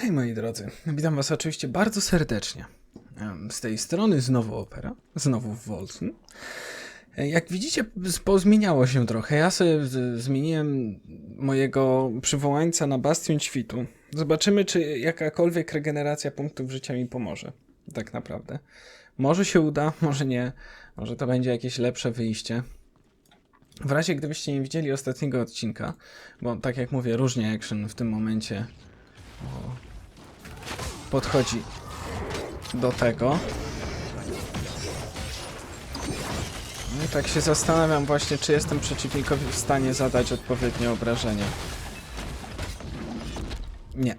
Hej moi drodzy, witam was oczywiście bardzo serdecznie. Z tej strony znowu Opera, znowu w Wolfen. E, Jak widzicie, pozmieniało się trochę. Ja sobie zmieniłem mojego przywołańca na Bastion Świtu. Zobaczymy, czy jakakolwiek regeneracja punktów życia mi pomoże. Tak naprawdę. Może się uda, może nie. Może to będzie jakieś lepsze wyjście. W razie gdybyście nie widzieli ostatniego odcinka, bo tak jak mówię, różnie action w tym momencie podchodzi do tego. No i tak się zastanawiam właśnie, czy jestem przeciwnikowi w stanie zadać odpowiednie obrażenia. Nie.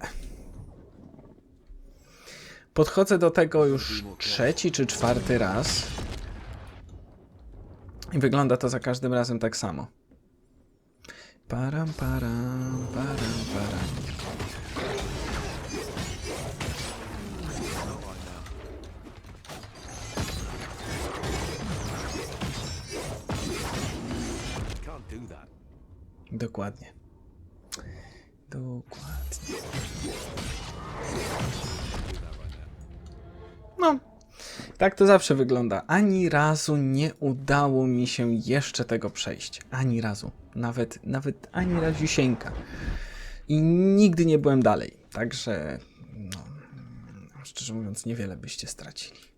Podchodzę do tego już trzeci czy czwarty raz. I wygląda to za każdym razem tak samo. Param, param, param, param. Dokładnie. Dokładnie. No, tak to zawsze wygląda. Ani razu nie udało mi się jeszcze tego przejść. Ani razu. Nawet, nawet ani raziusieńka. I nigdy nie byłem dalej. Także, no, szczerze mówiąc, niewiele byście stracili.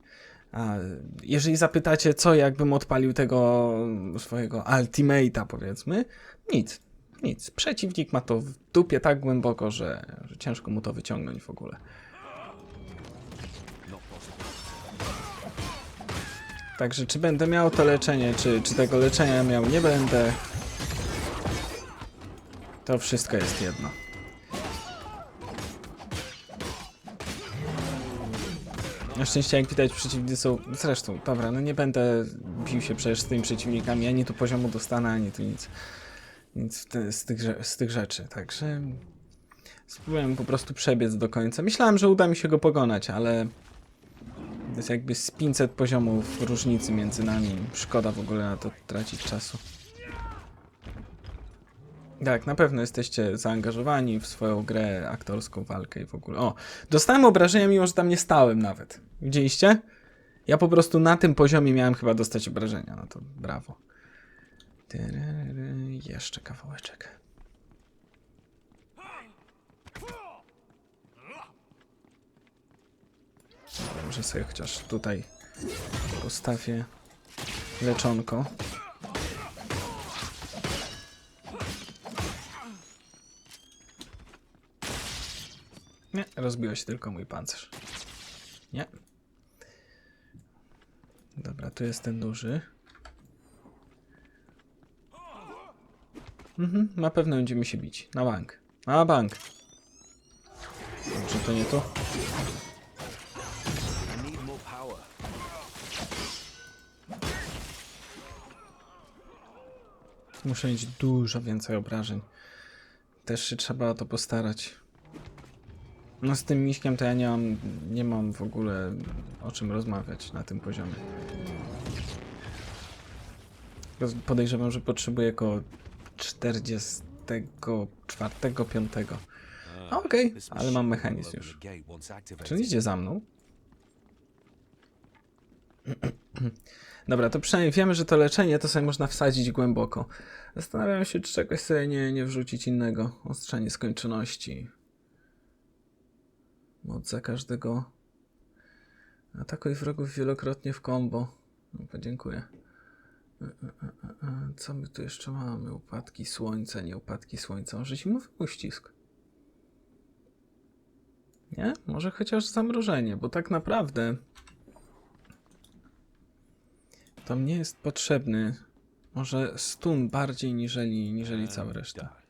A jeżeli zapytacie, co jakbym odpalił tego swojego ultimate'a, powiedzmy, nic. Nic. Przeciwnik ma to w dupie tak głęboko, że, że ciężko mu to wyciągnąć w ogóle. Także czy będę miał to leczenie, czy, czy tego leczenia miał nie będę, to wszystko jest jedno. Na szczęście, jak widać, przeciwnicy są. Zresztą, dobra, no nie będę bił się przecież z tymi przeciwnikami, ani tu poziomu dostanę, ani tu nic. Nic te, z, tych, z tych rzeczy. Także spróbujemy po prostu przebiec do końca. Myślałem, że uda mi się go pokonać, ale to jest jakby z 500 poziomów różnicy między nami. Szkoda w ogóle na to tracić czasu. Tak, na pewno jesteście zaangażowani w swoją grę, aktorską walkę i w ogóle. O, dostałem obrażenia, mimo że tam nie stałem nawet. Widzieliście? Ja po prostu na tym poziomie miałem chyba dostać obrażenia. No to brawo. Jeszcze kawałeczek. Może sobie chociaż tutaj postawię leczonko. Nie, rozbiło się tylko mój pancerz. Nie. Dobra, tu jest ten duży. Mhm, na pewno będziemy się bić. Na bank. Na bank. Dobrze, to nie to. Muszę mieć dużo więcej obrażeń. Też się trzeba o to postarać. No z tym miśkiem to ja nie mam, nie mam w ogóle o czym rozmawiać na tym poziomie. Podejrzewam, że potrzebuję około 44, 5. Ah, Okej, this ale mam mechanizm już. Czy idzie za mną? Dobra, to przynajmniej wiemy, że to leczenie to sobie można wsadzić głęboko. Zastanawiam się, czy czegoś sobie nie, nie wrzucić innego. Ostrzenie skończoności. Moc za każdego. Atakuj wrogów wielokrotnie w combo. No, podziękuję. E, e, e. Co my tu jeszcze mamy? Upadki słońca, nie upadki słońca. Może zimowy uścisk. Nie? Może chociaż zamrożenie, bo tak naprawdę tam nie jest potrzebny. Może stun bardziej niżeli, niżeli cała reszta.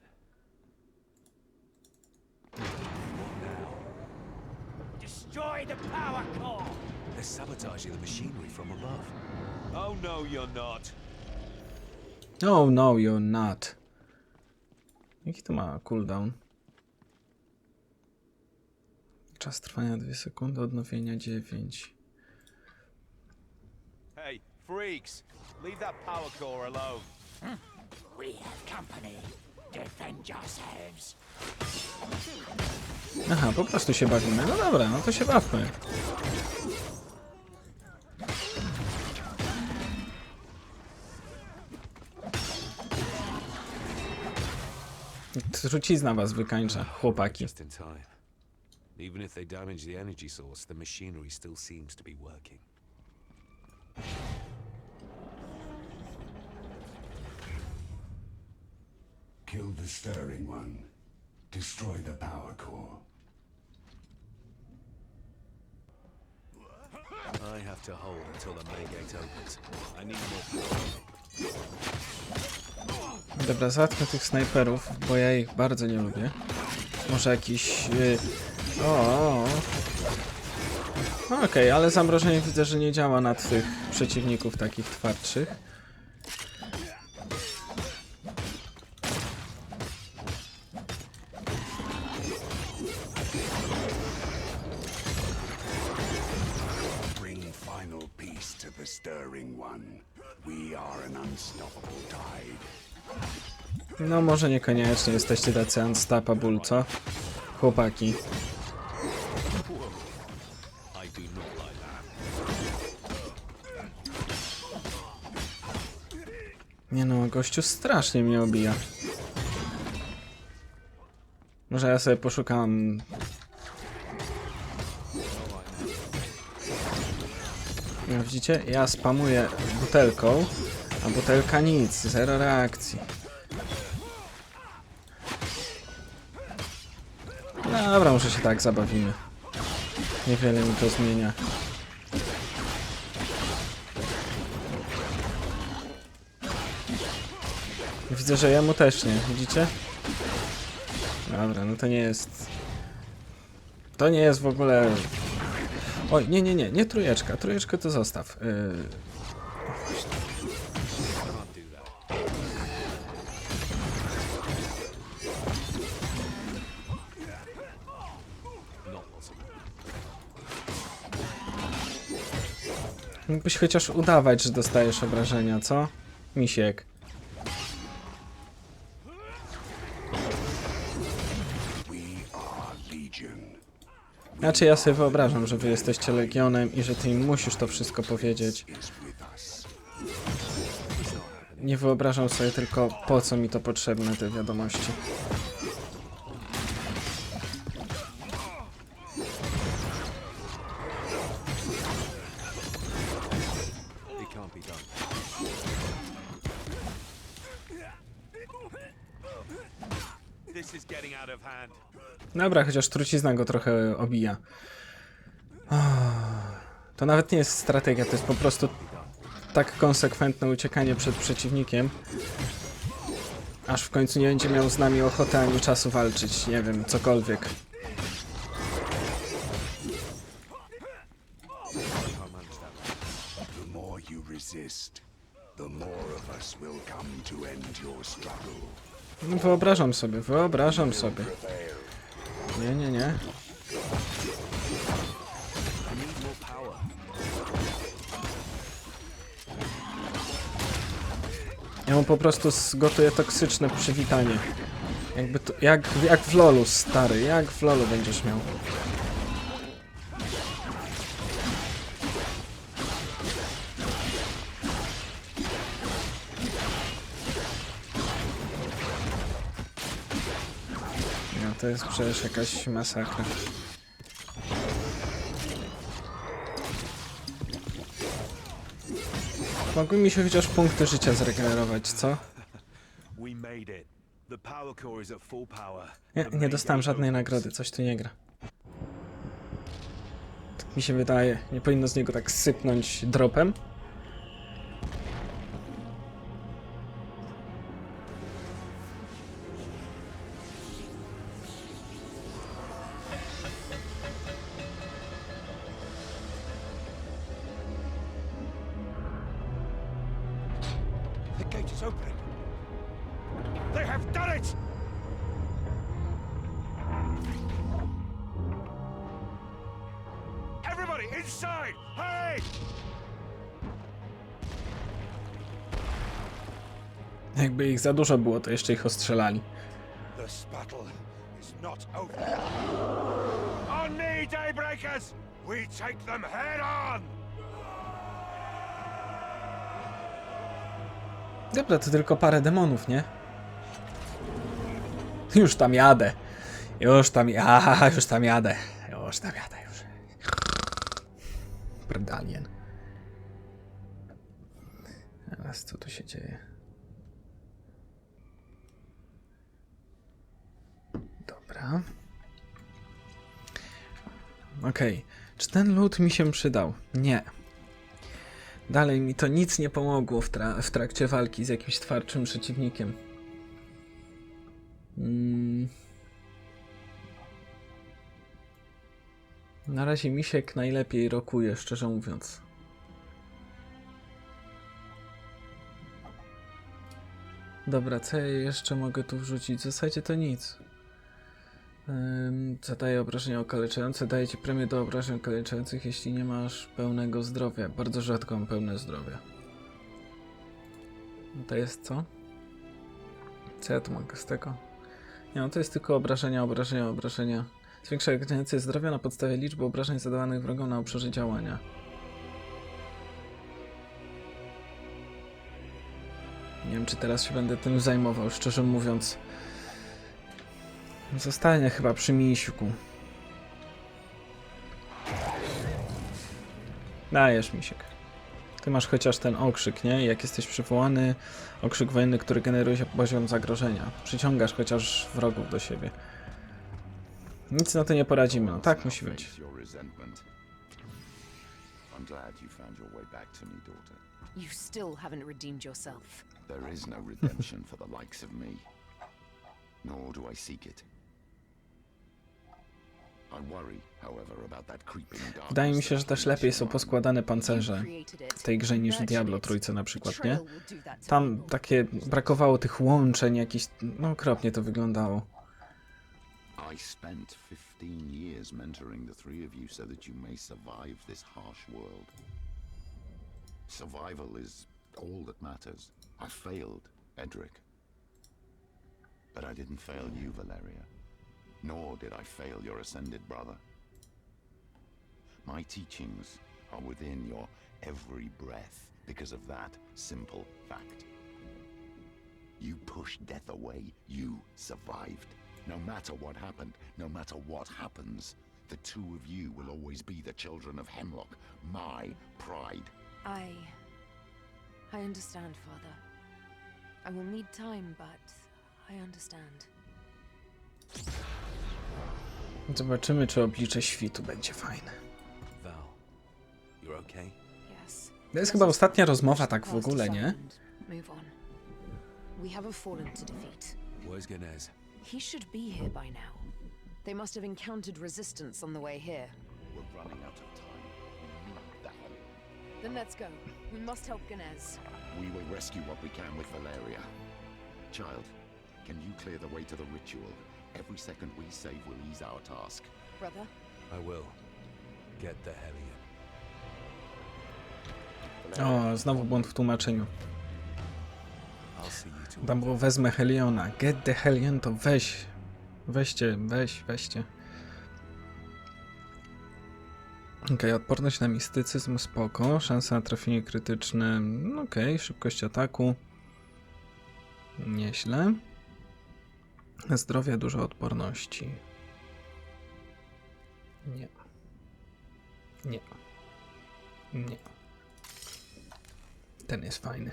Destroy the power core! They're sabotaging the machinery from above. Oh no, you're not. Oh no, you're not. Jaki to ma cooldown? Czas trwania 2 sekundy, odnowienia 9. Hey, freaks! Leave that power core alone. Hmm. We have company. Defend yourselves. Aha, po prostu się bawimy. No dobra, no to się bawmy. Trucizna was wykańcza, chłopaki. Just in time. Even if they damage the energy source, the machinery still seems to be working. Kill the stirring one. Destroy the power core. I have to hold until the main gate opens. I need more. Dobra, załatwmy tych snajperów, bo ja ich bardzo nie lubię. Może jakiś... O, o, o. Okej, ale zamrożenie widzę, że nie działa na tych przeciwników takich twardszych. Stirring one. We are an unstoppable tide. No może niekoniecznie jesteście tacy unstoppable, co? Chłopaki. Nie no, gościu strasznie mnie obija. Może ja sobie poszukam... No, widzicie? Ja spamuję butelką, a butelka nic, zero reakcji. Dobra, może się tak zabawimy. Niewiele mi to zmienia. Widzę, że jemu też nie, widzicie? Dobra, no to nie jest... To nie jest w ogóle... Oj, nie, nie, nie, nie trójeczka, trójeczkę to zostaw. Possible. Mógłbyś chociaż udawać, że dostajesz obrażenia, co? Misiek. Znaczy ja sobie wyobrażam, że wy jesteście Legionem i że ty im musisz to wszystko powiedzieć. Nie wyobrażam sobie tylko po co mi to potrzebne, te wiadomości. Dobra, chociaż trucizna go trochę obija. To nawet nie jest strategia, to jest po prostu tak konsekwentne uciekanie przed przeciwnikiem, aż w końcu nie będzie miał z nami ochoty ani czasu walczyć, nie wiem, cokolwiek. No, Wyobrażam sobie, wyobrażam sobie. Nie, nie, nie. Ja mu po prostu zgotuję toksyczne przywitanie. Jakby to, jak, jak w lolu, stary, jak w lolu będziesz miał. To jest przecież jakaś masakra. Mogły mi się chociaż punkty życia zregenerować, co? Nie, nie dostałem żadnej nagrody, coś tu nie gra. Tak mi się wydaje, nie powinno z niego tak sypnąć dropem. Za dużo było, to jeszcze ich ostrzelali. On me, Daybreakers! We take them head on! Dobra, to tylko parę demonów, nie? Już tam jadę. Już tam ja, już tam jadę. Już tam jadę już. Brdalien. Teraz co tu się dzieje? Dobra. Okej. Czy ten lód mi się przydał? Nie. Dalej mi to nic nie pomogło w, tra- w trakcie walki z jakimś twardszym przeciwnikiem. Mm. Na razie misiek najlepiej rokuje, szczerze mówiąc. Dobra, co ja jeszcze mogę tu wrzucić? W zasadzie to nic. Zadaje obrażenia okaleczające. Daje ci premię do obrażeń okaleczających, jeśli nie masz pełnego zdrowia. Bardzo rzadko mam pełne zdrowie. No To jest co? Co ja tu mogę z tego? Nie, no to jest tylko obrażenia, obrażenia, obrażenia. Zwiększa granicę zdrowia na podstawie liczby obrażeń zadawanych wrogom na obszarze działania. Nie wiem, czy teraz się będę tym zajmował, szczerze mówiąc. Zostanie chyba przy misiku. Dajesz, misiek. Ty masz chociaż ten okrzyk, nie? Jak jesteś przywołany, okrzyk wojenny, który generuje się poziom zagrożenia. Przyciągasz chociaż wrogów do siebie. Nic na to nie poradzimy, no tak musi być. I'm glad you found your way back to me, daughter. You still haven't redeemed yourself. There is no redemption for the likes of me. Nor do I seek it. Wydaje mi się, że też lepiej są poskładane pancerze w tej grze niż w Diablo trójce na przykład, nie? Tam takie brakowało tych łączeń jakichś, no okropnie to wyglądało. I spent 15 years mentoring the three of you so that you may survive this harsh world. Survival is all that matters. I failed, Edric. But I didn't fail you, Valeria. Nor did I fail your ascended brother. My teachings are within your every breath because of that simple fact. You pushed death away. You survived. No matter what happened, no matter what happens, the two of you will always be the children of Hemlock, my pride. I. I understand, Father. I will need time, but I understand. Zobaczymy, czy oblicze świtu będzie fajne. To jest chyba ostatnia rozmowa tak w ogóle, nie? and Move on. We have a fallen to defeat. Where's Ganez? He should be here by now. They must have encountered resistance on the way here. We're running out of time. We need the Hellion. Then let's go. We must help Ganez. We will rescue what we can with Valeria. Child, can you clear the way to the ritual? Every second we save will ease our task. Brother, I will. Get the Hellion. O, znowu błąd w tłumaczeniu. I'll see you two. Tam było wezmę Heliona. Get the Helion to weź. Weźcie, weź, weźcie. Okej, odporność na mistycyzm spoko. Szansa na trafienie krytyczne. no Okej, szybkość ataku. Nieźle. Zdrowia, dużo odporności. Nie. Nie. Nie. Ten jest fajny.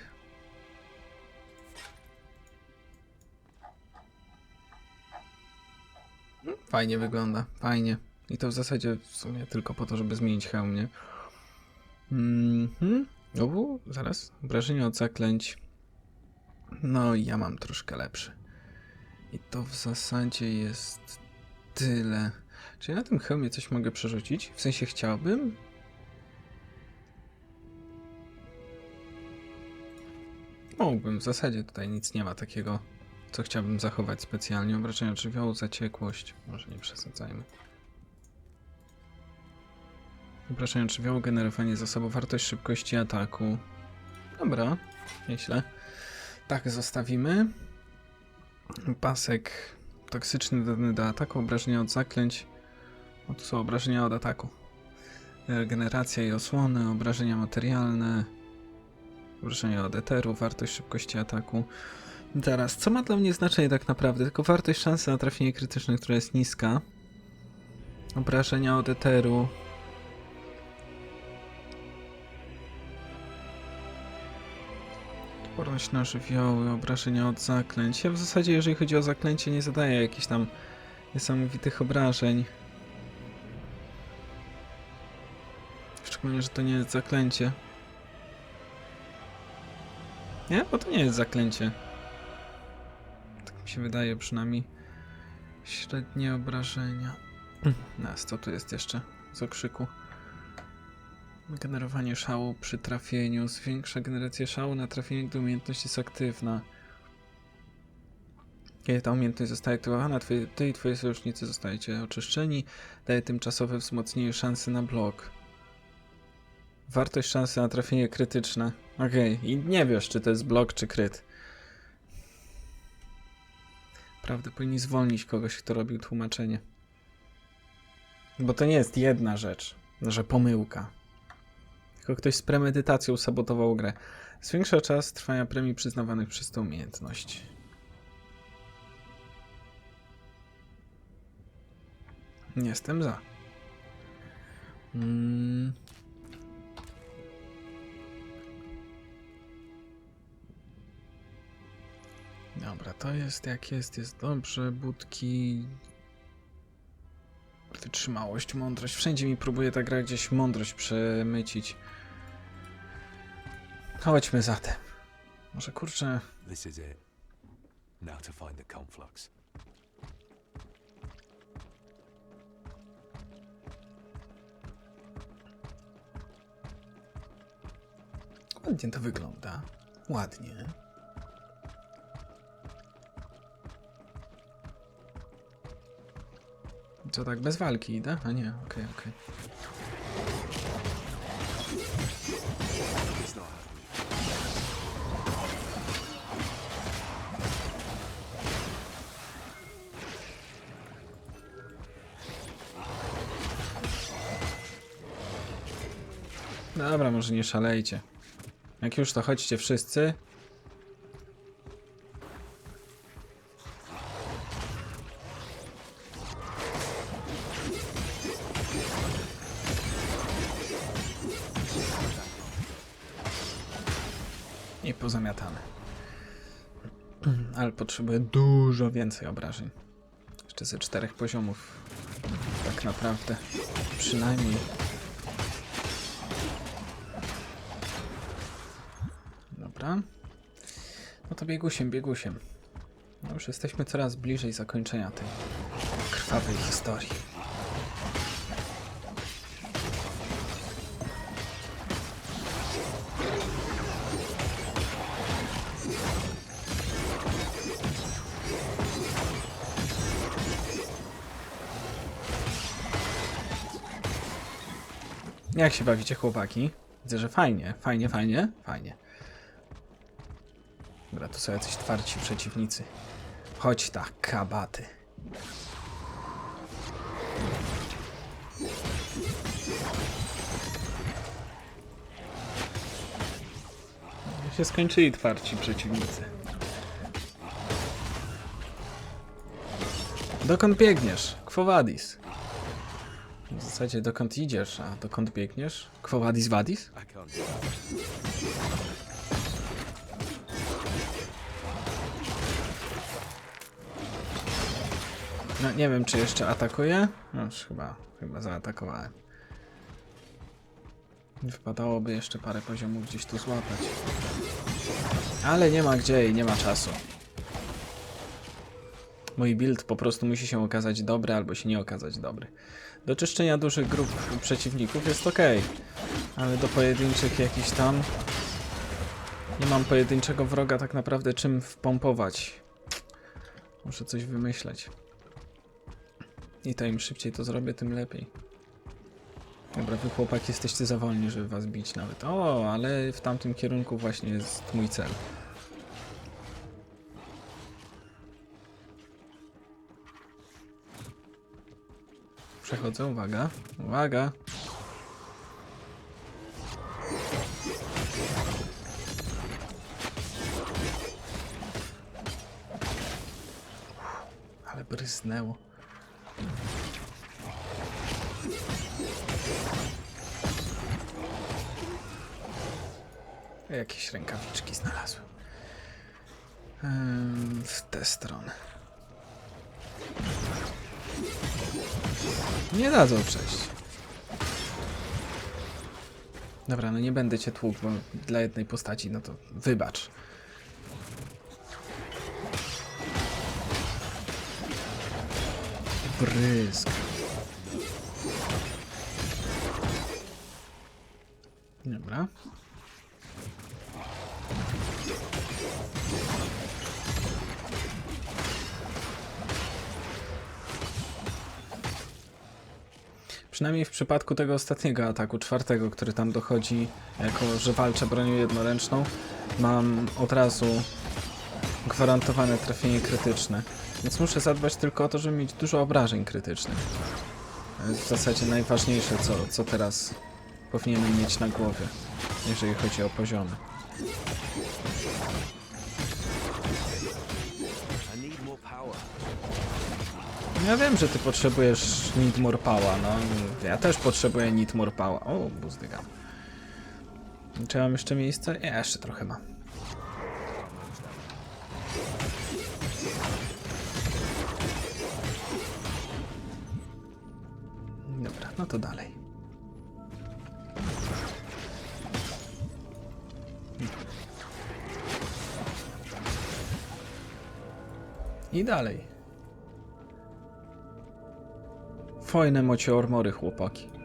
Fajnie wygląda, fajnie. I to w zasadzie w sumie tylko po to, żeby zmienić hełm, nie? Mhm. Zaraz. Obrażenie od zaklęć. No ja mam troszkę lepszy. I to w zasadzie jest tyle. Czy ja na tym hełmie coś mogę przerzucić? W sensie chciałbym? Mógłbym, w zasadzie tutaj nic nie ma takiego, co chciałbym zachować specjalnie. Obrażenia żywiołu, zaciekłość. Może nie przesadzajmy. Obrażenia żywiołu, generowanie zasobów, wartość szybkości ataku. Dobra, nieźle. Tak zostawimy. Pasek Toksyczny dodany do ataku, obrażenia od zaklęć. O, tu są obrażenia od ataku. Regeneracja i osłony, obrażenia materialne, obrażenia od eteru, wartość szybkości ataku. Teraz, co ma dla mnie znaczenie tak naprawdę? Tylko wartość szansy na trafienie krytyczne, która jest niska. Obrażenia od eteru. Odporność żywioły, obrażenia od zaklęć. Ja w zasadzie, jeżeli chodzi o zaklęcie, nie zadaję jakichś tam niesamowitych obrażeń. Szczególnie, że to nie jest zaklęcie. Nie? Bo to nie jest zaklęcie. Tak mi się wydaje przynajmniej. Średnie obrażenia. Nas, co tu jest jeszcze z okrzyku? Generowanie szału przy trafieniu. Zwiększa generację szału na trafienie, gdy umiejętność jest aktywna. Kiedy ta umiejętność zostaje aktywowana, twoje, ty i twoi sojusznicy zostajecie oczyszczeni. Daje tymczasowe wzmocnienie szansy na blok. Wartość szansy na trafienie krytyczne. Okej, i nie wiesz, czy to jest blok, czy kryt. Prawda, powinni zwolnić kogoś, kto robił tłumaczenie. Bo to nie jest jedna rzecz, że pomyłka. Tylko ktoś z premedytacją sabotował grę. Zwiększa czas trwania premii przyznawanych przez tę umiejętność. Jestem za. Mm. Dobra, to jest jak jest, jest dobrze. Budki. Wytrzymałość, mądrość. Wszędzie mi próbuje ta gra gdzieś mądrość przemycić. Chodźmy zatem. Może kurczę. This is it. Now to find the conflux. Ładnie to wygląda. Ładnie. Co tak bez walki idę? A nie, okej, okej. It's Dobra, może nie szalejcie. Jak już to chodźcie wszyscy. I pozamiatane. Ale potrzebuję dużo więcej obrażeń. Jeszcze ze czterech poziomów. Tak naprawdę. Przynajmniej. Dobra. No to biegusiem, biegusiem. No już jesteśmy coraz bliżej zakończenia tej krwawej historii. Jak się bawicie, chłopaki? Widzę, że fajnie, fajnie, fajnie, fajnie. Dobra, to są jacyś twardzi przeciwnicy. Chodź tak, kabaty. Się skończyli twardzi przeciwnicy. Dokąd biegniesz? Kwowadis. W zasadzie dokąd idziesz, a dokąd biegniesz? Kwowadis Wadis? No nie wiem, czy jeszcze atakuje. No już chyba, chyba zaatakowałem. Wypadałoby jeszcze parę poziomów gdzieś tu złapać. Ale nie ma gdzie i nie ma czasu. Mój build po prostu musi się okazać dobry albo się nie okazać dobry. Do czyszczenia dużych grup przeciwników jest ok, ale do pojedynczych jakichś tam nie mam pojedynczego wroga tak naprawdę czym wpompować. Muszę coś wymyśleć. I to im szybciej to zrobię, tym lepiej. Dobra, wy chłopaki jesteście za wolni, żeby was bić nawet. O, ale w tamtym kierunku właśnie jest mój cel. Przechodzę, uwaga. Uwaga. Ale bryznęło. Jakieś rękawiczki znalazłem. Em, W tę stronę. Nie dadzą przejść. Dobra, no nie będę cię tłukł, bo dla jednej postaci, no to wybacz. Brysk. Dobra. Przynajmniej w przypadku tego ostatniego ataku, czwartego, który tam dochodzi, jako że walczę bronią jednoręczną, mam od razu gwarantowane trafienie krytyczne. Więc muszę zadbać tylko o to, żeby mieć dużo obrażeń krytycznych. To jest w zasadzie najważniejsze, co, co teraz powinienem mieć na głowie, jeżeli chodzi o poziomy. Ja wiem, że ty potrzebujesz Need More Power, no. Ja też potrzebuję Need More Power. O, buzdygam. Czy mam jeszcze miejsce? Ja jeszcze trochę mam. Dobra, no to dalej. I dalej. Fajne mocie armory, chłopaki.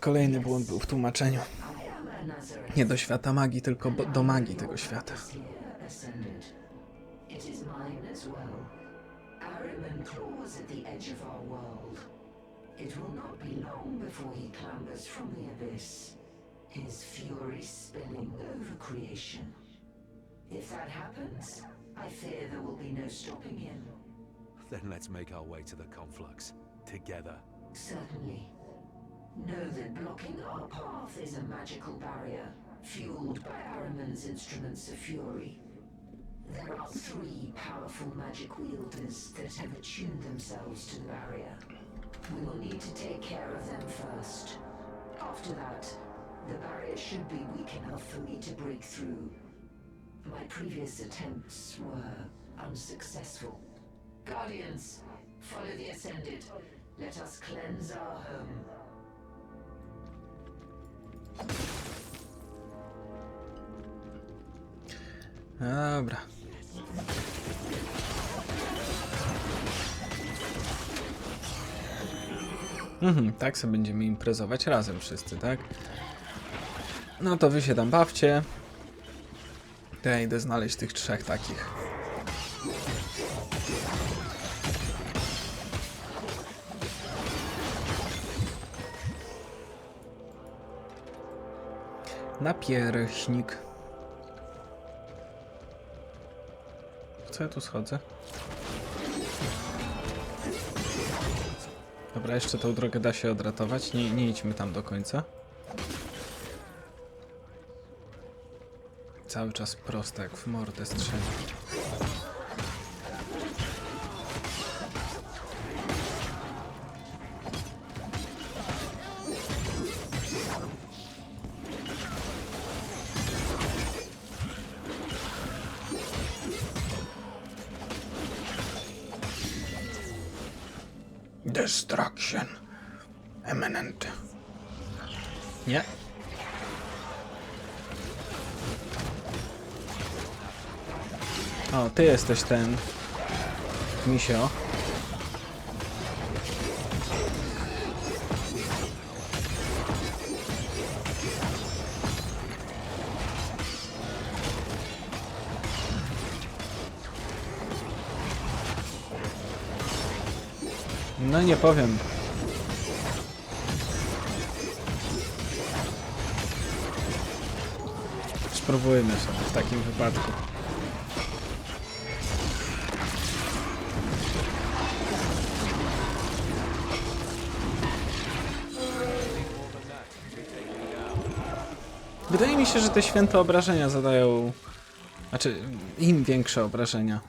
Kolejny błąd był w tłumaczeniu. Nie do świata magii, tylko do magii tego świata. is here ascended. It is mine as well. Ahriman claws at the edge of our world. It will not be long before he clambers from the abyss, his fury spilling over creation. If that happens, I fear there will be no stopping him. Then let's make our way to the conflux. Together. Certainly. Know that blocking our path is a magical barrier, fueled by Araman's instruments of fury. There are three powerful magic wielders that have attuned themselves to the barrier. We will need to take care of them first. After that, the barrier should be weak enough for me to break through. My previous attempts were unsuccessful. Guardians, follow the Ascended. Let us cleanse our home. Dobra. Mhm, tak sobie będziemy imprezować razem wszyscy, tak? No to wy się tam bawcie. Ja idę znaleźć tych trzech takich. Napierśnik. Co ja tu schodzę? Dobra, jeszcze tą drogę da się odratować. Nie, nie idźmy tam do końca. Cały czas prosto jak w mordę strzela. jesteś ten... Misio. No nie powiem. Spróbujmy sobie w takim wypadku. Się, że te święte obrażenia zadają. Znaczy, im większe obrażenia.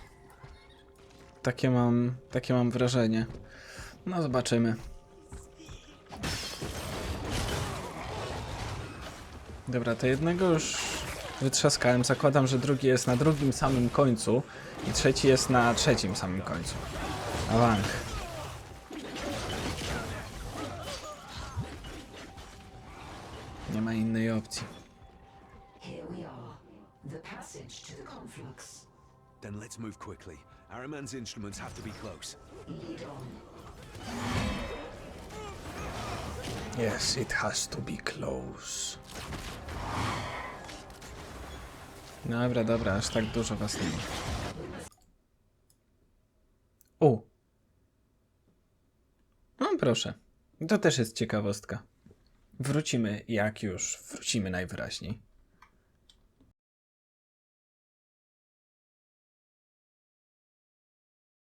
Takie mam, takie mam wrażenie. No, zobaczymy. Dobra, to jednego już wytrzaskałem. Zakładam, że drugi jest na drugim samym końcu i trzeci jest na trzecim samym końcu. Awank. Nie ma innej opcji. The passage to the conflux. Then let's move quickly. Araman's instruments have to be close. Lead on. Yes, it has to be close. Dobra, dobra, aż tak dużo was nie ma. O! No proszę. To też jest ciekawostka. Wrócimy, jak już wrócimy najwyraźniej.